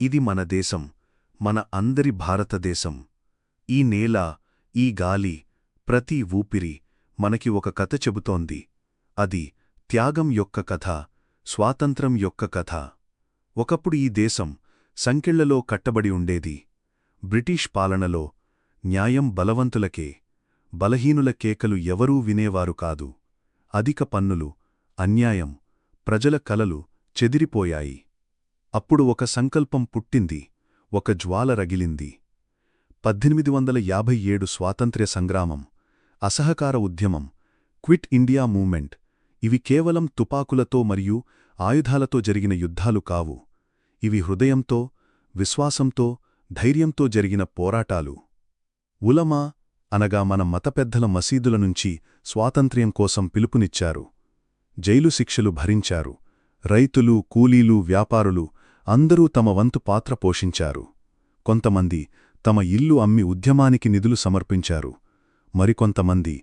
ఇది మన దేశం మన అందరి భారతదేశం. ఈ నేల ఈ గాలి ప్రతి ఊపిరి మనకి ఒక కథ చెబుతోంది. అది త్యాగం యొక్క కథ స్వాతంత్రం యొక్క కథ. ఒకప్పుడు ఈ దేశం సంకెళ్ళలో కట్టబడి ఉండేది. బ్రిటిష్ పాలనలో న్యాయం బలవంతులకే బలహీనుల కేకలు ఎవరూ వినేవారు కాదు. అధిక పన్నులు అన్యాయం ప్రజల కలలు చెదిరిపోయాయి. అప్పుడు ఒక సంకల్పం పుట్టింది ఒక జ్వాల రగిలింది. పద్దెనిమిది వందల యాభై ఏడు స్వాతంత్ర్య సంగ్రామం అసహకార ఉద్యమం క్విట్ ఇండియా మూమెంట్ ఇవి కేవలం తుపాకులతో మరియు ఆయుధాలతో జరిగిన యుద్ధాలు కావు. ఇవి హృదయంతో విశ్వాసంతో ధైర్యంతో జరిగిన పోరాటాలు. ఉలమా అనగా మన మతపెద్దల మసీదుల నుంచి స్వాతంత్ర్యం కోసం పిలుపునిచ్చారు. జైలు శిక్షలు భరించారు. రైతులు కూలీలు వ్యాపారులు అందరూ తమ వంతు పాత్ర పోషించారు. కొంతమంది తమ ఇల్లు అమ్మి ఉద్యమానికి నిధులు సమర్పించారు. మరికొంతమంది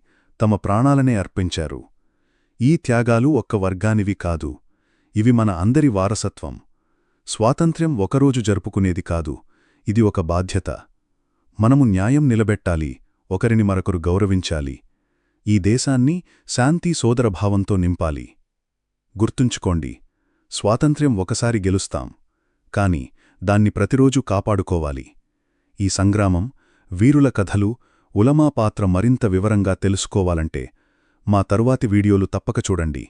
తమ ప్రాణాలనే అర్పించారు. ఈ త్యాగాలు ఒక్క వర్గానివి కాదు. ఇవి మన అందరి వారసత్వం. స్వాతంత్ర్యం ఒకరోజు జరుపుకునేది కాదు. ఇది ఒక బాధ్యత. మనము న్యాయం నిలబెట్టాలి. ఒకరిని మరొకరు గౌరవించాలి. ఈ దేశాన్ని శాంతి సోదరభావంతో నింపాలి. గుర్తుంచుకోండి. స్వాతంత్ర్యం ఒకసారి గెలుస్తాం. కాని దాన్ని ప్రతిరోజూ కాపాడుకోవాలి. ఈ సంగ్రామం వీరుల కథలు ఉలమా పాత్ర మరింత వివరంగా తెలుసుకోవాలంటే మా తరువాతి వీడియోలు తప్పక చూడండి.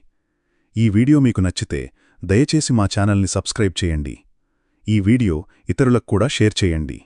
ఈ వీడియో మీకు నచ్చితే దయచేసి మా ఛానల్ని సబ్స్క్రైబ్ చేయండి. ఈ వీడియో ఇతరులకు కూడా షేర్ చేయండి.